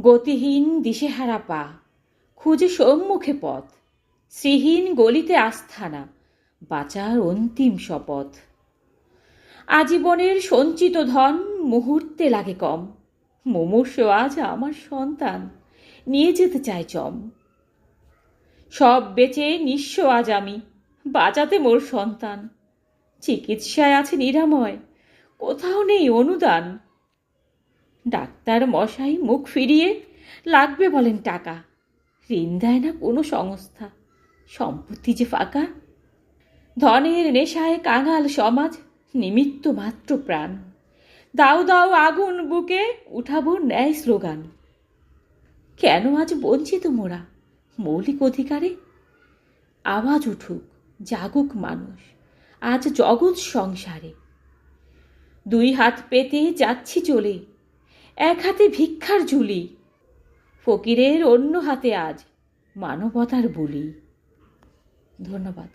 গতিহীন দিশেহারা পা, খুঁজে সম্মুখে পথ, শ্রীহীন গলিতে আস্থানা, বাঁচার অন্তিম শপথ। আজীবনের সঞ্চিত ধন মুহূর্তে লাগে কম, মুমূর্ষ আজ আমার সন্তান, নিয়ে যেতে চায় চম। সব বেচে নিঃস্ব আজ আমি, বাঁচাতে মোর সন্তান। চিকিৎসায় আছে নিরাময়, কোথাও নেই অনুদান ডাক্তার মশাই মুখ ফিরিয়ে লাগবে বলেন টাকা। ঋণ দেয় না কোনো সংস্থা। সম্পত্তি যে ফাঁকা। ধনের নেশায় কাঙাল সমাজ, নিমিত্ত মাত্র প্রাণ। দাও দাও আগুন বুকে, উঠাবো ন্যায় স্লোগান। কেন আজ বঞ্চিত মোরা? মৌলিক অধিকারে? আওয়াজ উঠুক, জাগুক মানুষ, আজ জগৎ সংসারে। দুই হাত পেতে যাচ্ছি চলে এক হাতে ভিক্ষার ঝুলি। ফকিরের অন্য হাতে আজ মানবতার বলি। ধন্যবাদ।